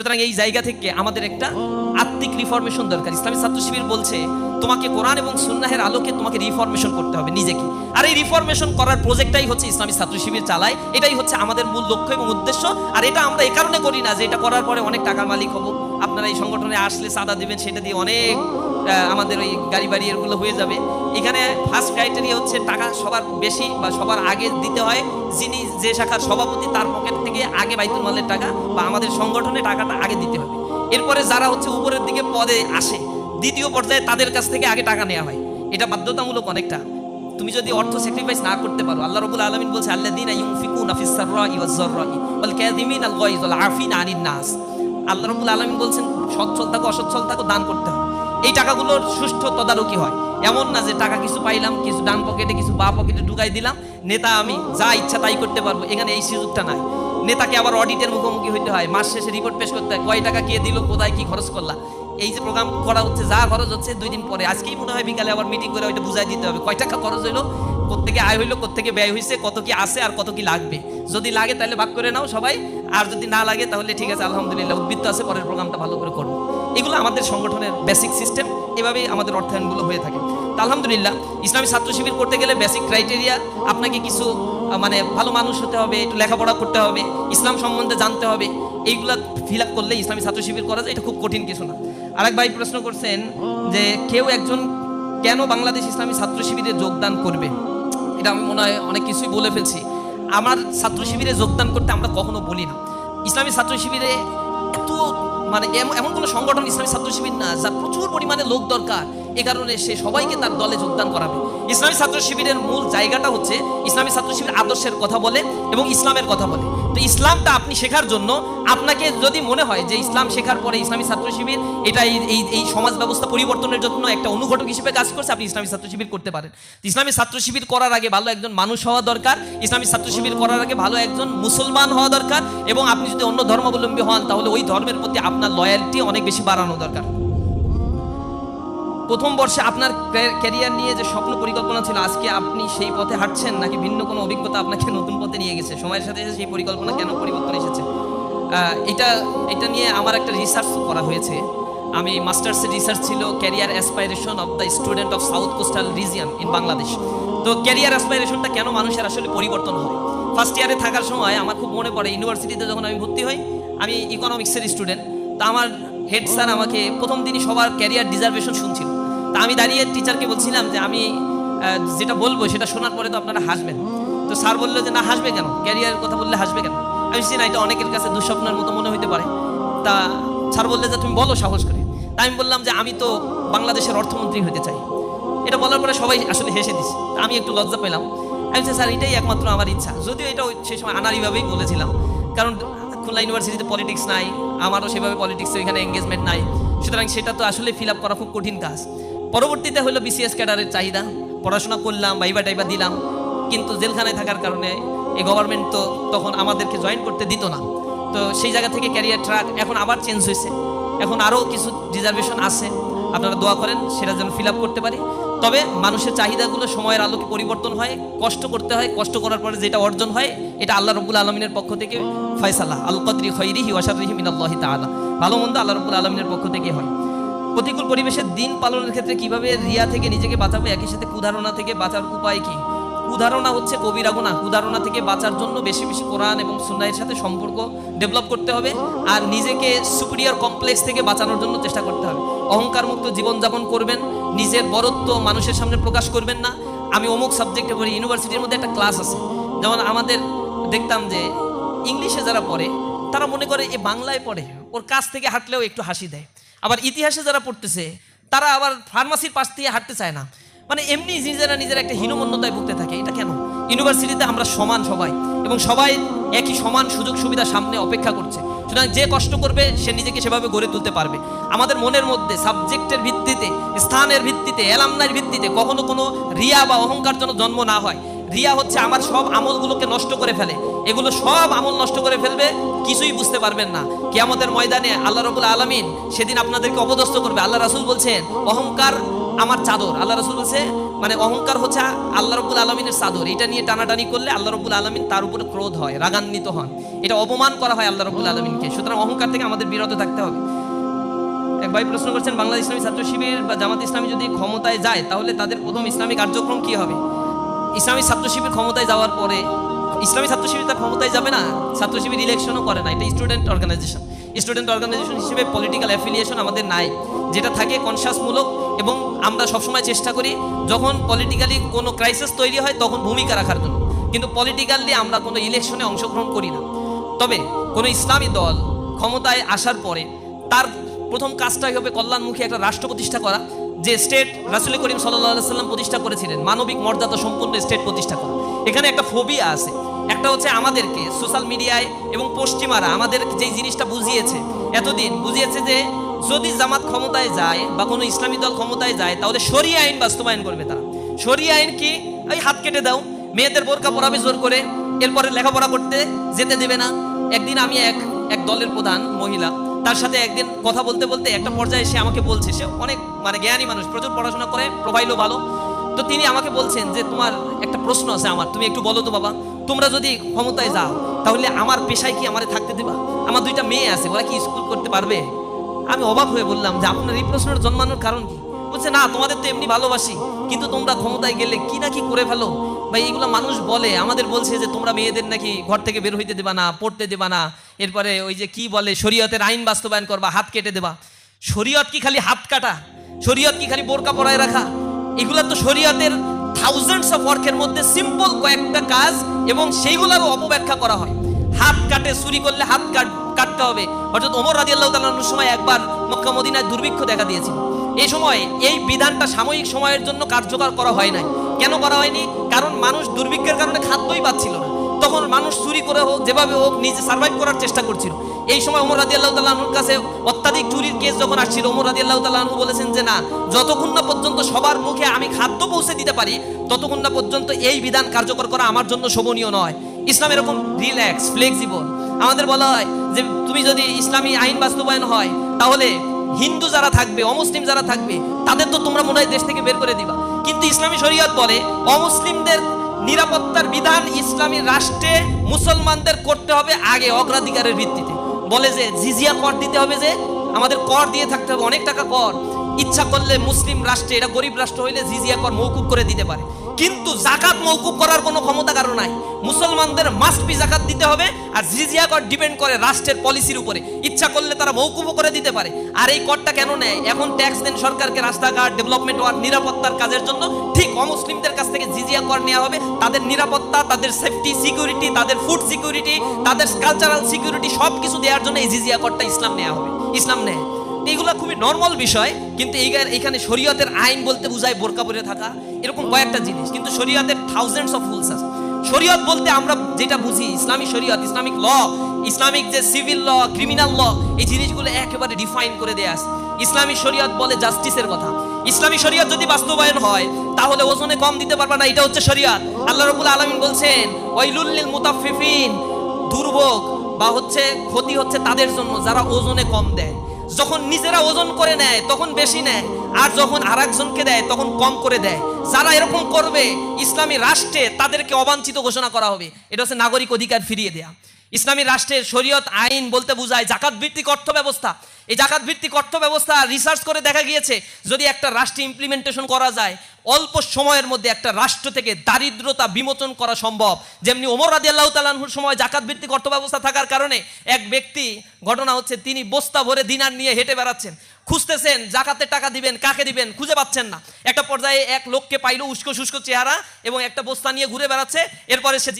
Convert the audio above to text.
সুতরাং এই জায়গা থেকে আমাদের একটা আত্মিক রিফরমেশন দরকার। ইসলামী ছাত্র শিবির বলছে, তোমাকে কোরআন এবং সুন্নাহের আলোকে তোমাকে রিফরমেশন করতে হবে নিজেকে। আর এই রিফরমেশন করার প্রজেক্টটাই হচ্ছে ইসলামী ছাত্র শিবির চালায়। এটাই হচ্ছে আমাদের মূল লক্ষ্য এবং উদ্দেশ্য। আর এটা আমরা এ কারণে করি না যে এটা করার পরে অনেক টাকার মালিক হব। আপনারা এই সংগঠনে আসলে চাঁদা দেবেন, সেটা দিয়ে অনেক আমাদের ওই গাড়ি বাড়ি এগুলো হয়ে যাবে। এখানে ফার্স্ট ক্রাইটেরিয়া হচ্ছে টাকা সবার বেশি বা সবার আগে দিতে হয়, যিনি যে শাখার সভাপতি তার পকেট থেকে আগে বাইতুল মালের টাকা বা আমাদের সংগঠনে টাকাটা আগে দিতে হবে। এরপরে যারা হচ্ছে উপরের দিকে পদে আসে, দ্বিতীয় পর্যায়ে তাদের কাছ থেকে আগে টাকা নেওয়া হয়। এটা বাধ্যতামূলক অনেকটা। তুমি যদি অর্থ স্যাক্রিফাইস না করতে পারো, আল্লাহ রাব্বুল আলামিন বলছে, আল্লাযীনা ইউনফিকুনা ফিস সাররাই ওয়াজ যাররাই ওয়াল আল গায়জ আনিন নাস। আল্লাহ রাব্বুল আলামিন বলছেন, সচ্ছল থাকো, অসচ্ছল থাকো, দান করতে হয়। এই টাকাগুলোর সুষ্ঠু তদারকি হয়। এমন না যে টাকা কিছু পাইলাম, কিছু ডান পকেটে, কিছু বা পকেটে ঢুকাই দিলাম, নেতা আমি যা ইচ্ছা তাই করতে পারব। এখানে এই সুযোগটা নাই। নেতাকে আবার অডিটের মুখোমুখি হইতে হয়। মাস শেষে রিপোর্ট পেশ করতে হয়। কয় টাকা কে দিল, কোথায় কি খরচ করলা? এই যে প্রোগ্রাম করা হচ্ছে, যা খরচ হচ্ছে, দুই দিন পরে। আজকেই মনে হয় বিকালে আবার মিটিং করে ওইটা বুঝাই দিতে হবে। কয় টাকা খরচ হইল কোথেকে আয় হইল কোথেকে ব্যয় হয়েছে কত কি আছে আর কত কি লাগবে? যদি লাগে তাহলে ভাগ করে নাও সবাই। আর যদি না লাগে তাহলে ঠিক আছে, আলহামদুলিল্লাহ, উদ্বৃত্ত আছে, পরের প্রোগ্রামটা ভালো করে করব। এগুলো আমাদের সংগঠনের বেসিক সিস্টেম এভাবেই আমাদের অর্থায়নগুলো হয়ে থাকে। তা আলহামদুলিল্লাহ, ইসলামী ছাত্র শিবির করতে গেলে বেসিক ক্রাইটেরিয়া আপনাকে কিছু মানে ভালো মানুষ হতে হবে, একটু লেখাপড়া করতে হবে, ইসলাম সম্বন্ধে জানতে হবে, এইগুলা ফিল আপ করলে ইসলামী ছাত্র শিবির করা যায়, এটা খুব কঠিন কিছু না। আরেক ভাই প্রশ্ন করছেন যে, কেউ একজন কেন বাংলাদেশ ইসলামী ছাত্র শিবিরে যোগদান করবে? এটা আমি মনে হয় অনেক কিছুই বলে ফেলছি। আমার ছাত্র শিবিরে যোগদান করতে আমরা কখনো বলি না। ইসলামী ছাত্র শিবিরে এত মানে এম- এমন কোনো সংগঠন ইসলামী ছাত্র শিবির না, যা প্রচুর পরিমাণে লোক দরকার। এ কারণে সে সবাইকে তার দলে যোগদান করাবে। ইসলামী ছাত্র শিবিরের মূল জায়গাটা হচ্ছে, ইসলামী ছাত্র শিবির আদর্শের কথা বলে এবং ইসলামের কথা বলে। তো ইসলামটা আপনি শেখার জন্য আপনাকে যদি মনে হয় যে ইসলাম শেখার পরে ইসলামী ছাত্র শিবির এটা এই, এই- সমাজ ব্যবস্থা পরিবর্তনের জন্য একটা অনুঘটক হিসেবে কাজ করছে, আপনি ইসলামী ছাত্র শিবির করতে পারেন। ইসলামী ছাত্র শিবির করার আগে ভালো একজন মানুষ হওয়া দরকার, ইসলামী ছাত্র শিবির করার আগে ভালো একজন মুসলমান হওয়া দরকার এবং আপনি যদি অন্য ধর্মাবলম্বী হন তাহলে ওই ধর্মের প্রতি আপনার লয়ালটি অনেক বেশি বাড়ানো দরকার। প্রথম বর্ষে আপনার ক্যারিয়ার নিয়ে যে স্বপ্ন পরিকল্পনা ছিল, আজকে আপনি সেই পথে হাঁটছেন নাকি ভিন্ন কোনো অভিজ্ঞতা আপনাকে নতুন পথে নিয়ে গেছে? সময়ের সাথে সেই পরিকল্পনা কেন পরিবর্তন এসেছে? এটা এটা নিয়ে আমার একটা রিসার্চ করা হয়েছে। আমি মাস্টার্সের রিসার্চ ছিল career aspiration of the student of south coastal region in Bangladesh তো ক্যারিয়ার অ্যাসপাইরেশনটা কেন মানুষের আসলে পরিবর্তন হয়? ফার্স্ট ইয়ারে থাকার সময় আমার খুব মনে পড়ে ইউনিভার্সিটিতে যখন আমি ভর্তি হই, আমি ইকোনমিক্সের স্টুডেন্ট তা আমার হেড স্যার আমাকে প্রথম দিনই সবার ক্যারিয়ার ডিজার্ভেশন শুনছিল। তা আমি দাঁড়িয়ে টিচারকে বলছিলাম যে আমি যেটা বলব সেটা শোনার পরে তো আপনারা হাসবেন। তো স্যার বলল যে, না, হাসবে কেন? ক্যারিয়ারের কথা বললে হাসবে কেন? আমি বলছি, না, এটা অনেকের কাছে দুঃস্বপ্নের মতো মনে হতে পারে। তা স্যার বললে যে, তুমি বলো সাহস করে। তা আমি বললাম যে, আমি তো বাংলাদেশের অর্থমন্ত্রী হতে চাই। এটা বলার পরে সবাই আসলে হেসে দিছে। আমি একটু লজ্জা পেলাম। আমি বলছি, স্যার, এটাই একমাত্র আমার ইচ্ছা। যদিও এটা সেই সময় আনারিভাবেই বলেছিলাম। কারণ খুলনা ইউনিভার্সিটিতে পলিটিক্স নাই, আমারও সেভাবে পলিটিক্সে এখানে এঙ্গেজমেন্ট নাই। সুতরাং সেটা তো আসলে ফিল আপ করা খুব কঠিন কাজ। পরবর্তীতে হলো বিসিএস ক্যাডারের চাহিদা। পড়াশোনা করলাম ভাইবা টাইবা দিলাম। কিন্তু জেলখানায় থাকার কারণে এই গভর্নমেন্ট তো তখন আমাদেরকে জয়েন করতে দিত না। তো সেই জায়গা থেকে ক্যারিয়ার ট্রাক এখন আবার চেঞ্জ হয়েছে। এখন আরও কিছু রিজার্ভেশন আছে। আপনারা দোয়া করেন, সেটা যেন ফিল করতে পারি। তবে মানুষের চাহিদাগুলো সময়ের আলোকে পরিবর্তন হয়, কষ্ট করতে হয়। কষ্ট করার পরে যেটা অর্জন হয়, এটা আল্লাহ রবুল আলমিনের পক্ষ থেকে ফয়সালা। আল কদরি খৈরিহি ওয়াসারিহি মিনাল্লাহি তাআলা। ভালো মন্দ আল্লাহ রবুল আলমিনের পক্ষ থেকে হয়। প্রতিকূল পরিবেশে দিন পালনের ক্ষেত্রে কীভাবে রিয়া থেকে নিজেকে বাঁচাবো, একই সাথে কুধারণা থেকে বাঁচার উপায় কি? কুধারণা হচ্ছে কবিরা গুণা কুধারণা থেকে বাঁচার জন্য বেশি বেশি কোরআন এবং সুন্নাহের সাথে সম্পর্ক ডেভেলপ করতে হবে আর নিজেকে সুপিরিয়র কমপ্লেক্স থেকে বাঁচানোর জন্য চেষ্টা করতে হবে। অহংকার মুক্ত জীবনযাপন করবেন, নিজের বরত্ব মানুষের সামনে প্রকাশ করবেন না। আমি অমুক সাবজেক্টে পড়ি ইউনিভার্সিটির মধ্যে একটা ক্লাস আছে। যেমন আমাদের দেখতাম যে ইংলিশে যারা পড়ে, তারা মনে করে এ বাংলায় পড়ে, ওর কাছ থেকে হাঁটলেও একটু হাসি দেয়। আবার ইতিহাসে যারা পড়তেছে, তারা আবার ফার্মাসির পাশ দিয়ে হাঁটতে চায় না। মানে এমনি নিজেরা নিজেরা একটা হীনমন্যতায় ভুগতে থাকে। এটা কেন? ইউনিভার্সিটিতে আমরা সমান সবাই এবং সবাই একই সমান সুযোগ সুবিধা সামনে অপেক্ষা করছে। সুতরাং যে কষ্ট করবে, সে নিজেকে সেভাবে গড়ে তুলতে পারবে। আমাদের মনের মধ্যে সাবজেক্টের ভিত্তিতে, স্থানের ভিত্তিতে এলামনার ভিত্তিতে কখনো কোনো রিয়া বা অহংকার যেন জন্ম না হয়। রিয়া হচ্ছে আমার সব আমলগুলোকে নষ্ট করে ফেলে। এগুলো সব আমল নষ্ট করে ফেলবে, কিছুই বুঝতে পারবেন না। কিয়ামতের ময়দানে আল্লাহ রবুল আলমিন সেদিন আপনাদেরকে অপদস্থ করবে। আল্লাহ রাসুল বলছেন, অহংকার আমার চাদর। আল্লাহ রসুল বলছে মানে অহংকার হচ্ছে আল্লাহ রব্বুল আলমিনের চাদর। এটা নিয়ে টানাটানি করলে আল্লাহ রব্বুল আলমিন তার উপরে ক্রোধ হয়, রাগান্বিত হন। এটা অপমান করা হয় আল্লাহ রব্বুল আলমিনকে। সুতরাং অহংকার থেকে আমাদের বিরত থাকতে হবে। এক ভাই প্রশ্ন করছেন, বাংলাদেশ ইসলামী ছাত্র শিবির বা জামাত ইসলামী যদি ক্ষমতায় যায়, তাহলে তাদের প্রথম ইসলামী কার্যক্রম কি হবে? ইসলামী ছাত্র শিবির ক্ষমতায় যাওয়ার পরে, ইসলামী ছাত্র শিবির তার ক্ষমতায় যাবে না ছাত্র শিবির ইলেকশনও করে না, এটা স্টুডেন্ট অর্গানাইজেশন স্টুডেন্ট অর্গানাইজেশন হিসেবে পলিটিক্যাল অ্যাফিলিয়েশন আমাদের নাই, যেটা থাকে কনসাসমূলক এবং আমরা সবসময় চেষ্টা করি, যখন পলিটিক্যালি কোনো ক্রাইসিস তৈরি হয়, তখন ভূমিকা রাখার জন্য। কিন্তু পলিটিক্যালি আমরা কোনো ইলেকশনে অংশগ্রহণ করি না। তবে কোনো ইসলামী দল ক্ষমতায় আসার পরে, তার প্রথম কাজটাই হবে কল্যাণমুখী একটা রাষ্ট্র প্রতিষ্ঠা করা যে স্টেট রাসুল করিম সাল্লাহ সাল্লাম প্রতিষ্ঠা করেছিলেন, মানবিক মর্যাদা সম্পূর্ণ স্টেট প্রতিষ্ঠা করা। এখানে একটা ফোবিয়া আছে। একটা হচ্ছে আমাদেরকে সোশ্যাল মিডিয়ায় এবং পশ্চিমারা আমাদের যেই জিনিসটা বুঝিয়েছে, এতদিন বুঝিয়েছে যে যদি জামাত ক্ষমতায় যায় বা কোনো ইসলামী দল ক্ষমতায় যায়, তাহলে সরিয়ে আইন বাস্তবায়ন করবে তারা। সরিয়ে আইন কি? ওই হাত কেটে দাও, মেয়েদের বোরকা পরাবে জোর করে, এরপরে লেখাপড়া করতে যেতে দেবে না। একদিন আমি এক এক দলের প্রধান মহিলা তার সাথে একদিন কথা বলতে বলতে একটা পর্যায়ে সে আমাকে বলছে, সে অনেক মানে জ্ঞানী মানুষ, প্রচুর পড়াশোনা করে, প্রোফাইলও ভালো। তো তিনি আমাকে বলছেন যে, তোমার একটা প্রশ্ন আছে আমার, তুমি একটু বলো তো বাবা, তোমরা যদি ক্ষমতায় যাও, তাহলে আমার পেশায় কি আমারে থাকতে দিবা? আমার দুইটা মেয়ে আছে, ওরা কি স্কুল করতে পারবে? আমি অবাক হয়ে বললাম যে, আপনার এই প্রশ্নের জন্মানোর কারণ কি? বলছে, না, তোমাদের তো এমনি ভালোবাসি, কিন্তু তোমরা ক্ষমতায় গেলে কি না কি করে ফেলো? বা এইগুলো মানুষ বলে। আমাদের বলছে যে, তোমরা মেয়েদের নাকি ঘর থেকে বের হইতে দেবা না, পড়তে দেবা না। এরপরে ওই যে কি বলে, শরীয়তের আইন বাস্তবায়ন করবা, হাত কেটে দেবা। শরীয়ত কি খালি হাত কাটা? শরীয়ত কি খালি বোরকা পরায় রাখা? এগুলো তো শরীয়তের থাউজেন্ডস অফ ওয়ার্কের মধ্যে সিম্পল কয়েকটা কাজ এবং সেইগুলোরও অপব্যাখ্যা করা হয়। হাত কাটে, চুরি করলে হাত কাট- কাটতে হবে। অর্থাৎ ওমর রাজি আল্লাহ সময় একবার মক্কা মদিনায় দুর্ভিক্ষ দেখা দিয়েছিল। এই সময় এই বিধানটা সাময়িক সময়ের জন্য কার্যকর করা হয় নাই। কেন করা হয়নি? কারণ মানুষ দুর্ভিক্ষের কারণে খাদ্যই পাচ্ছিল না। তখন মানুষ চুরি করে হোক, যেভাবে হোক, নিজে সার্ভাইভ করার চেষ্টা করছিল। এই সময় ওমর রাজি আল্লাহ তাল্লাহর কাছে অত্যাধিক চুরির কেস যখন আসছিল, ওমর রাজি আল্লাহ তাল্লাহ বলেছেন যে, না, যতক্ষণ না পর্যন্ত সবার মুখে আমি খাদ্য পৌঁছে দিতে পারি, ততক্ষণ না পর্যন্ত এই বিধান কার্যকর করা আমার জন্য শোভনীয় নয়। ইসলাম এরকম রিল্যাক্স ফ্লেক্সিবল আমাদের বলা হয় যে, তুমি যদি ইসলামী আইন বাস্তবায়ন হয়, তাহলে হিন্দু যারা থাকবে, অমুসলিম যারা থাকবে, তাদের তো তোমরা মনে দেশ থেকে বের করে দিবা। কিন্তু ইসলামী শরীয়ত বলে, অমুসলিমদের নিরাপত্তার বিধান ইসলামী রাষ্ট্রে মুসলমানদের করতে হবে আগে অগ্রাধিকারের ভিত্তিতে। বলে যে, জিজিয়া কর দিতে হবে যে, আমাদের কর দিয়ে থাকতে হবে, অনেক টাকা কর। ইচ্ছা করলে মুসলিম রাষ্ট্রে, এটা গরিব রাষ্ট্র হইলে জিজিয়া কর মৌকুব করে দিতে পারে। কিন্তু জাকাত মৌকুব করার কোনো ক্ষমতা কারও নাই। মুসলমানদের মাস্ট বি জাকাত দিতে হবে, আর জিজিয়া কর ডিপেন্ড করে রাষ্ট্রের পলিসির উপরে। ইচ্ছা করলে তারা মৌকুবও করে দিতে পারে। আর এই করটা কেন নেয়? এখন ট্যাক্স দেন সরকারকে রাস্তাঘাট ডেভেলপমেন্ট ওয়ার নিরাপত্তার কাজের জন্য। ঠিক অমুসলিমদের কাছ থেকে জিজিয়া কর নেওয়া হবে। তাদের নিরাপত্তা, তাদের সেফটি সিকিউরিটি তাদের ফুড সিকিউরিটি তাদের কালচারাল সিকিউরিটি সব কিছু দেওয়ার জন্য এই জিজিয়া করটা ইসলাম নেওয়া হবে। ইসলাম নেয়। এইগুলা খুবই নর্মাল বিষয়, কিন্তু এখানে শরীয়তের আইন বলতে বোঝায় বোরকা পরে থাকা, এরকম কয়েকটা জিনিস, কিন্তু শরীয়তের থাউজেন্ডস অফ রুলস আছে। শরীয়ত বলতে আমরা যেটা বুঝি ইসলামিক শরীয়ত, ইসলামিক ল, ইসলামিক যে সিভিল ল ক্রিমিনাল ল, এই জিনিসগুলো একেবারে ডিফাইন করে দেয়া আছে। ইসলামী শরীয়ত বলে জাস্টিসের কথা। ইসলামী শরীয়ত যদি বাস্তবায়ন হয়, তাহলে ওজনে কম দিতে পারবে না, এটা হচ্ছে শরীয়ত। আল্লাহ রাব্বুল আলামিন বলছেন, ওয়াইলুল মুতাফফিফিন দুর্ভোগ বা হচ্ছে ক্ষতি হচ্ছে তাদের জন্য, যারা ওজনে কম দেয়। যখন নিজেরা ওজন করে নেয়, তখন বেশি নেয়। আর যখন আর একজনকে দেয়, তখন কম করে দেয়। যারা এরকম করবে, ইসলামী রাষ্ট্রে তাদেরকে অবাঞ্ছিত ঘোষণা করা হবে। এটা হচ্ছে নাগরিক অধিকার ফিরিয়ে দেয়া। ইসলামী রাষ্ট্রের শরীয়ত, আইন বলতে বোঝায় জাকাত ভিত্তিক অর্থ ব্যবস্থা এই জাকাত ভিত্তিক অর্থ ব্যবস্থা রিসার্চ করে দেখা গিয়েছে, যদি একটা রাষ্ট্রে ইমপ্লিমেন্টেশন করা যায়, অল্প সময়ের মধ্যে একটা রাষ্ট্র থেকে দারিদ্রতা বিমোচন করা সম্ভব। যেমনি ওমর রাজি আল্লাহ তালাহুর সময় জাকাত ভিত্তিক অর্থ ব্যবস্থা থাকার কারণে এক ব্যক্তি, ঘটনা হচ্ছে তিনি বস্তা ভরে দিনার নিয়ে হেঁটে বেড়াচ্ছেন। খুঁজতেছেন জাকাতে টাকা দিবেন, কাকে দিবেন, খুঁজে পাচ্ছেন না। একটা পর্যায়ে এক লোককে পাইলো উস্কো শুষ্ক চেহারা এবং একটা বস্তা নিয়ে ঘুরে বেড়াচ্ছে, এরপরে সে